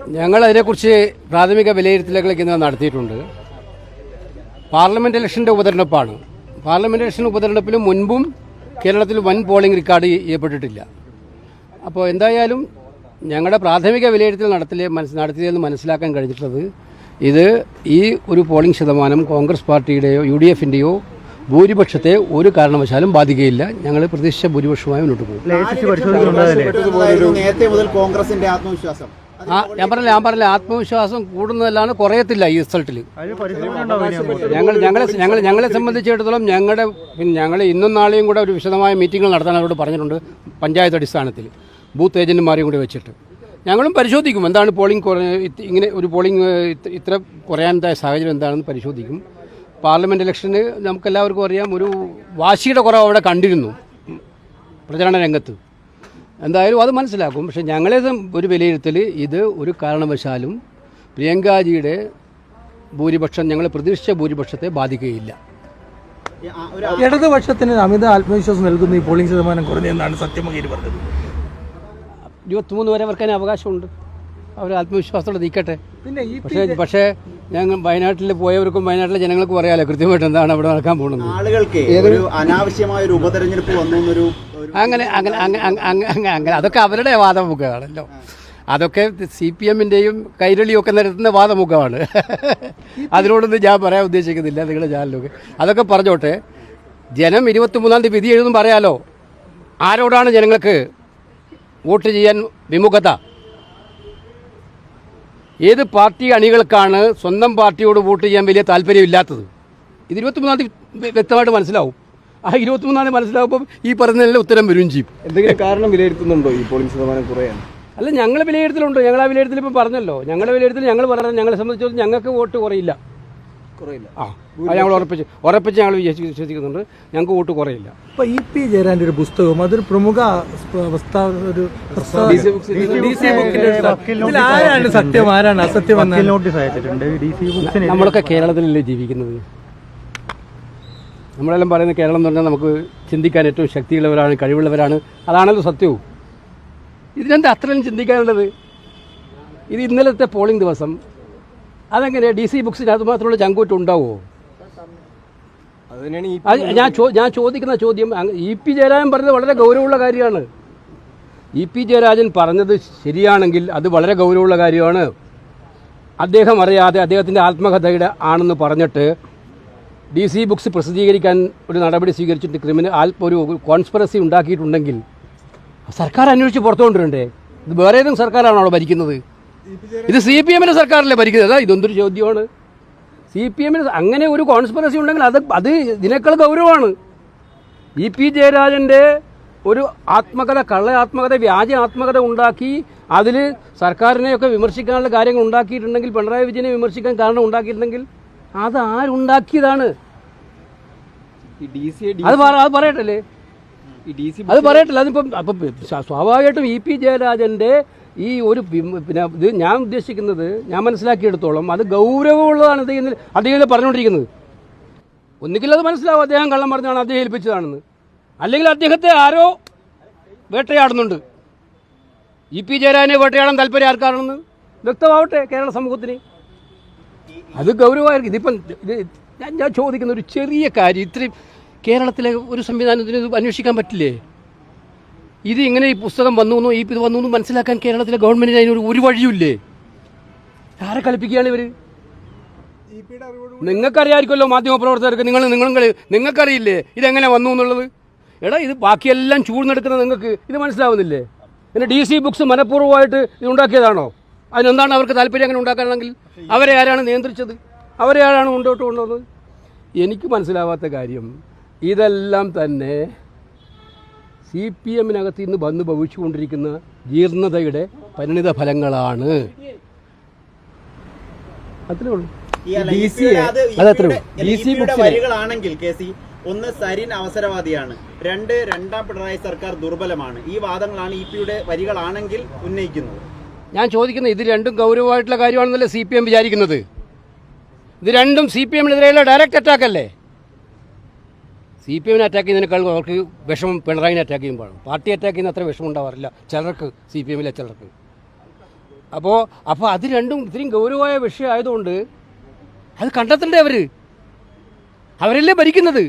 ഞങ്ങൾ അതിനെക്കുറിച്ച് പ്രാഥമിക വിലയിരുത്തലുകൾ ഇന്ന് നടത്തിയിട്ടുണ്ട്. പാർലമെന്റ് ഇലക്ഷന്റെ ഉപതെരഞ്ഞെടുപ്പാണ്. പാർലമെന്റ് ഇലക്ഷൻ ഉപതെരഞ്ഞെടുപ്പിന് മുൻപും കേരളത്തിൽ വൻ പോളിംഗ് റെക്കോർഡ് ചെയ്യപ്പെട്ടിട്ടില്ല. അപ്പോൾ എന്തായാലും ഞങ്ങളുടെ പ്രാഥമിക വിലയിരുത്തൽ നടത്തിയ മനസ് നടത്തിയതെന്ന് മനസ്സിലാക്കാൻ കഴിഞ്ഞിട്ടുള്ളത് ഇത് ഈ ഒരു പോളിംഗ് ശതമാനം കോൺഗ്രസ് പാർട്ടിയുടെയോ യു ഡി എഫിന്റെയോ ഭൂരിപക്ഷത്തെ ഒരു കാരണവശാലും ബാധിക്കുകയില്ല. ഞങ്ങൾ പ്രതീക്ഷിച്ച ഭൂരിപക്ഷമായി മുന്നോട്ട് പോകും. നേരത്തെ മുതൽ കോൺഗ്രസിന്റെ ആത്മവിശ്വാസം. ആ ഞാൻ പറഞ്ഞില്ല ഞാൻ പറഞ്ഞില്ല ആത്മവിശ്വാസം കൂടുന്നതല്ലാണ് കുറയത്തില്ല ഈ റിസൾട്ടിൽ ഞങ്ങൾ ഞങ്ങളെ ഞങ്ങൾ ഞങ്ങളെ സംബന്ധിച്ചിടത്തോളം ഞങ്ങളുടെ പിന്നെ ഞങ്ങൾ ഇന്നും നാളെയും കൂടെ ഒരു വിശദമായ മീറ്റിംഗുകൾ നടത്താൻ അവരോട് പറഞ്ഞിട്ടുണ്ട് പഞ്ചായത്ത് അടിസ്ഥാനത്തിൽ. ബൂത്ത് ഏജന്റുമാരെയും കൂടി വെച്ചിട്ട്. ഞങ്ങളും പരിശോധിക്കും എന്താണ് പോളിംഗ് ഇങ്ങനെ ഒരു പോളിംഗ് ഇത്ര- കുറയാനായ സാഹചര്യം എന്താണെന്ന് പരിശോധിക്കും. പാർലമെന്റ് ഇലക്ഷന് നമുക്കെല്ലാവർക്കും അറിയാം ഒരു വാശിയുടെ കുറവ് അവിടെ കണ്ടിരുന്നു. പ്രചരണ രംഗത്ത്. എന്തായാലും അത് മനസ്സിലാക്കും. പക്ഷെ ഞങ്ങളെ ഒരു വിലയിരുത്തൽ ഇത് ഒരു കാരണവശാലും പ്രിയങ്കാജിയുടെ ഭൂരിപക്ഷം ഞങ്ങൾ പ്രതീക്ഷിച്ച ഭൂരിപക്ഷത്തെ ബാധിക്കുകയില്ല. ഇടതുപക്ഷത്തിന് അമിത ആത്മവിശ്വാസം നൽകുന്ന ഈ പോളിംഗ് ശതമാനം കുറഞ്ഞെന്നാണ് സത്യമകേരി പറഞ്ഞത്. ഇരുപത്തിമൂന്ന് വരെ അവർക്ക് അതിന് അവകാശമുണ്ട്. അവർ ആത്മവിശ്വാസത്തോടെ നിൽക്കട്ടെ. പിന്നെ ഈ പക്ഷേ പക്ഷേ ഞങ്ങൾ വയനാട്ടിൽ പോയവർക്കും വയനാട്ടിലെ ജനങ്ങൾക്കും അറിയാലോ കൃത്യമായിട്ട് എന്താണ് അവിടെ നടക്കാൻ പോകുന്നത്. ആളുകൾക്ക് ഒരു അനാവശ്യമായ ഒരു ഉപതെരഞ്ഞെടുപ്പ് വന്നു എന്നൊരു അങ്ങനെ അങ്ങനെ അങ്ങനെ അങ്ങനെ അതൊക്കെ അവരുടെ വാദമുഖമാണല്ലോ അതൊക്കെ സി പി എമ്മിന്റെയും കൈരളിയൊക്കെ നിരത്തുന്ന വാദമുഖമാണ്. അതിനോടൊന്നും ഞാൻ പറയാൻ ഉദ്ദേശിക്കുന്നില്ല നിങ്ങളുടെ ചാനലൊക്കെ അതൊക്കെ പറഞ്ഞോട്ടെ ജനം ഇരുപത്തിമൂന്നാം തീയതി വിധി എഴുതും പറയാലോ? ആരോടാണ് ജനങ്ങൾക്ക് വോട്ട് ചെയ്യാൻ വിമുഖത? ഏത് പാർട്ടി അണികൾക്കാണ് സ്വന്തം പാർട്ടിയോട് വോട്ട് ചെയ്യാൻ വലിയ താല്പര്യമില്ലാത്തത്? ഇത് ഇരുപത്തിമൂന്നാം തീയതി വ്യ- വ്യക്തമായിട്ട് മനസ്സിലാവും. ആ ഇരുപത്തി മൂന്നാണ് മനസ്സിലാവുമ്പോൾ ഈ പറഞ്ഞതിനെല്ലാം ഉത്തരം വരും ചെയ്യും. എന്തെങ്കിലും കാരണം വിലയിരുത്തുന്നുണ്ടോ ഈ പോളിംഗ് ശതമാനം കുറയാൻ? അല്ല ഞങ്ങൾ വിലയിരുത്തലുണ്ട്. ഞങ്ങൾ ആ വിലയിരുത്തൽ ഇപ്പം പറഞ്ഞല്ലോ. ഞങ്ങളുടെ വിലയിരുത്തൽ ഞങ്ങൾ പറഞ്ഞത് ഞങ്ങളെ സംബന്ധിച്ചിടത്തോളം ഞങ്ങൾക്ക് വോട്ട് കുറയില്ല. കുറയില്ല. ആ അത് ഞങ്ങൾ ഉറപ്പിച്ച് ഉറപ്പിച്ച് ഞങ്ങൾ വിശ്വസി- വിശ്വസിക്കുന്നുണ്ട്. ഞങ്ങൾക്ക് വോട്ട് കുറയില്ല. ഇപ്പൊ ഇ പി ജയരാന്റെ ഒരു പുസ്തകം അതൊരു പ്രമുഖ അവസ്ഥ ഒരു ആരാണ് സത്യം ആരാണ് അസത്യം നമ്മളൊക്കെ കേരളത്തിലല്ലേ ജീവിക്കുന്നത്? നമ്മളെല്ലാം പറയുന്ന കേരളം എന്ന് പറഞ്ഞാൽ നമുക്ക് ചിന്തിക്കാൻ ഏറ്റവും ശക്തിയുള്ളവരാണ് കഴിവുള്ളവരാണ്. അതാണല്ലോ സത്യവും. ഇതിനെന്താ അത്രയും ചിന്തിക്കാനുള്ളത്. ഇത് ഇന്നലത്തെ പോളിംഗ് ദിവസം. അതെങ്ങനെ ഡി സി ബുക്സിന് അത് മാത്രമുള്ള ചങ്കൂറ്റം ഉണ്ടാവുമോ അത് ഞാൻ ഞാൻ ചോദിക്കുന്ന ചോദ്യം ഇ പി ജയരാജൻ പറഞ്ഞത് വളരെ ഗൗരവമുള്ള കാര്യമാണ്. ഇ പി ജയരാജൻ പറഞ്ഞത് ശരിയാണെങ്കിൽ അത് വളരെ ഗൗരവമുള്ള കാര്യമാണ്. അദ്ദേഹം അറിയാതെ അദ്ദേഹത്തിന്റെ ആത്മകഥയുടെ ആണെന്ന് പറഞ്ഞിട്ട് ഡി സി ബുക്സ് പ്രസിദ്ധീകരിക്കാൻ ഒരു നടപടി സ്വീകരിച്ചിട്ട് ക്രിമിനൽ ആൽപ്പ ഒരു കോൺസ്പിറസി ഉണ്ടാക്കിയിട്ടുണ്ടെങ്കിൽ സർക്കാർ അന്വേഷിച്ച് പുറത്തുകൊണ്ടിരണ്ടേ ഇത് വേറെ ഏതെങ്കിലും സർക്കാരാണോ ഭരിക്കുന്നത്? ഇത് സി പി എമ്മിന്റെ സർക്കാരല്ലേ ഭരിക്കുന്നത്? അതാ ഇതൊന്നൊരു ചോദ്യമാണ്. സി പി എമ്മിന് അങ്ങനെ ഒരു കോൺസ്പിറസി ഉണ്ടെങ്കിൽ അത് അത് ഇതിനേക്കാൾ ഗൗരവമാണ്. ഇ പി ജയരാജന്റെ ഒരു ആത്മകഥ കള്ള ആത്മകഥ വ്യാജ ആത്മകഥ ഉണ്ടാക്കി അതിൽ സർക്കാരിനെയൊക്കെ വിമർശിക്കാനുള്ള കാര്യങ്ങൾ ഉണ്ടാക്കിയിട്ടുണ്ടെങ്കിൽ പിണറായി വിജയനെ വിമർശിക്കാൻ കാരണം ഉണ്ടാക്കിയിട്ടുണ്ടെങ്കിൽ അത് ആരുണ്ടാക്കിയതാണ് ഈ ഡി അത് പറ- അത് പറയട്ടല്ലേ? അത് പറയട്ടില്ല? അതിപ്പം അപ്പം സ്വാ- സ്വാഭാവികമായിട്ടും ഇ പി ജയരാജന്റെ ഈ ഒരു പിന്നെ ഇത് ഞാൻ ഉദ്ദേശിക്കുന്നത് ഞാൻ മനസ്സിലാക്കിയെടുത്തോളം അത് ഗൗരവമുള്ളതാണ് അദ്ദേഹം അദ്ദേഹം പറഞ്ഞുകൊണ്ടിരിക്കുന്നത്. ഒന്നുകിൽ അത് മനസ്സിലാവും അദ്ദേഹം കള്ളം പറഞ്ഞാണ് അദ്ദേഹം ഏൽപ്പിച്ചതാണെന്ന്. അല്ലെങ്കിൽ അദ്ദേഹത്തെ ആരോ വേട്ടയാടുന്നുണ്ട്. ഇ പി ജയരാജനെ വേട്ടയാടാൻ താല്പര്യം ആർക്കാണെന്ന്? വ്യക്തമാവട്ടെ കേരള സമൂഹത്തിന്. അത് ഗൗരവമായിരിക്കും. ഇതിപ്പം ഇത് ഞാൻ ഞാൻ ചോദിക്കുന്ന ഒരു ചെറിയ കാര്യം ഇത്രയും കേരളത്തിലെ ഒരു സംവിധാനത്തിന് ഇത് അന്വേഷിക്കാൻ പറ്റില്ലേ? ഇത് ഇങ്ങനെ ഈ പുസ്തകം വന്നു ഈ ഇത് വന്നു എന്നും മനസ്സിലാക്കാൻ കേരളത്തിലെ ഗവൺമെന്റിന് അതിനൊരു ഒരു വഴിയുമില്ലേ? ആരെ കളിപ്പിക്കുകയാണ് ഇവർ? നിങ്ങൾക്കറിയാമായിരിക്കുമല്ലോ മാധ്യമപ്രവർത്തകർക്ക് നിങ്ങൾ നിങ്ങൾ നിങ്ങൾക്കറിയില്ലേ ഇതെങ്ങനെ വന്നു എന്നുള്ളത്? എടാ ഇത് ബാക്കിയെല്ലാം ചൂഴ്ന്നെടുക്കുന്നത് നിങ്ങൾക്ക് ഇത് മനസ്സിലാവുന്നില്ലേ? പിന്നെ ഡി സി ബുക്സ് മനഃപൂർവമായിട്ട് ഇത് ഉണ്ടാക്കിയതാണോ? അതിനെന്താണ് അവർക്ക് താല്പര്യം അങ്ങനെ ഉണ്ടാക്കാനാണെങ്കിൽ? അവരെ ആരാണ് നിയന്ത്രിച്ചത്? അവരെ ആരാണ് മുന്നോട്ട് കൊണ്ടുവന്നത്? എനിക്ക് മനസ്സിലാവാത്ത കാര്യം ഇതെല്ലാം തന്നെ സി പി എമ്മിനകത്ത് ഇന്ന് വന്ന് ഭവിച്ചുകൊണ്ടിരിക്കുന്ന ജീർണതയുടെ പരിണിത ഫലങ്ങളാണ്. അത്രേ ഉള്ളൂ. ഡി സി ഉള്ളൂ. വരികളാണെങ്കിൽ കെ സി ഒന്ന് സരിൻ അവസരവാദിയാണ്. രണ്ട് രണ്ടാം പിണറായി സർക്കാർ ദുർബലമാണ്. ഈ വാദങ്ങളാണ് ഇ പിയുടെ വരികളാണെങ്കിൽ ഉന്നയിക്കുന്നത്. ഞാൻ ചോദിക്കുന്നത് ഇത് രണ്ടും ഗൗരവമായിട്ടുള്ള കാര്യമാണെന്നല്ലേ സി പി എം വിചാരിക്കുന്നത്? ഇത് രണ്ടും സി പി എമ്മിനെതിരെയുള്ള ഡയറക്റ്റ് അറ്റാക്ക് അല്ലേ? സി പി എമ്മിനെ അറ്റാക്ക് ചെയ്യുന്നതിനേക്കാൾ അവർക്ക് വിഷമം പിണറായിനെ അറ്റാക്ക് ചെയ്യുമ്പോൾ പാർട്ടി അറ്റാക്ക് ചെയ്യുന്ന അത്ര വിഷമം ഉണ്ടാവാറില്ല. ചിലർക്ക് സി പി എമ്മിലെ ചിലർക്ക്. അപ്പോൾ അപ്പോൾ അത് രണ്ടും ഇത്രയും ഗൗരവമായ വിഷയമായതുകൊണ്ട് അത് കണ്ടെത്തണ്ടേ അവർ അവരല്ലേ ഭരിക്കുന്നത്?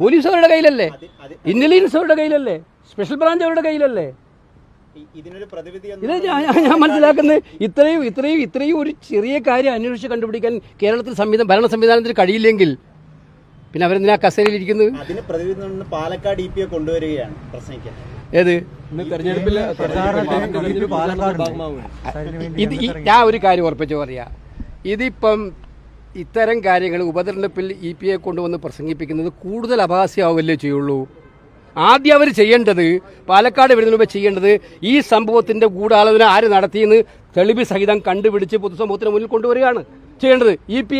പോലീസ് അവരുടെ കയ്യിലല്ലേ? ഇന്റലിജൻസ് അവരുടെ കയ്യിലല്ലേ? സ്പെഷ്യൽ ബ്രാഞ്ച് അവരുടെ കയ്യിലല്ലേ? ഇത് ഞാൻ മനസ്സിലാക്കുന്നത് ഇത്രയും ഇത്രയും ഇത്രയും ഒരു ചെറിയ കാര്യം അന്വേഷിച്ച് കണ്ടുപിടിക്കാൻ കേരളത്തിൽ സംവിധാനം ഭരണ സംവിധാനത്തിന് കഴിയില്ലെങ്കിൽ പിന്നെ അവരെന്തിനാ കസേരയിൽ ഇരിക്കുന്നത് അതിന് പ്രതിവിധി പാലക്കാട് ഇ പിയെ കൊണ്ടുവരികയാണ് പ്രശ്നിക്കാൻ. ഏത്? ഇത് ഞാൻ ഒരു കാര്യം ഉറപ്പിച്ച് പറയാ. ഇതിപ്പം ഇത്തരം കാര്യങ്ങൾ ഉപതെരഞ്ഞെടുപ്പിൽ ഇ പി എ കൊണ്ടുവന്ന് പ്രസംഗിപ്പിക്കുന്നത് കൂടുതൽ അപഹാസ്യമാവുകയല്ലേ ചെയ്യുള്ളൂ? ആദ്യം അവർ ചെയ്യേണ്ടത് പാലക്കാട് വരുന്നതിന് മുമ്പ് ചെയ്യേണ്ടത് ഈ സംഭവത്തിന്റെ ഗൂഢാലോചന ആര് നടത്തിയെന്ന് തെളിവ് സഹിതം കണ്ടുപിടിച്ച് പൊതുസമൂഹത്തിന് മുന്നിൽ കൊണ്ടുവരികയാണ്. ചെയ്യേണ്ടത് ഇ പി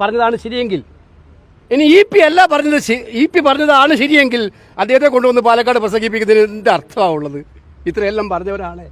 പറഞ്ഞതാണ് ശരിയെങ്കിൽ. ഇനി ഇ പി അല്ല പറഞ്ഞത് ഇ പി പറഞ്ഞതാണ് ശരിയെങ്കിൽ അദ്ദേഹത്തെ കൊണ്ടുവന്ന് പാലക്കാട് പ്രസംഗിപ്പിക്കുന്നതിന് എന്ത് അർത്ഥമാണുള്ളത് ഇത്രയെല്ലാം പറഞ്ഞവരാണ്.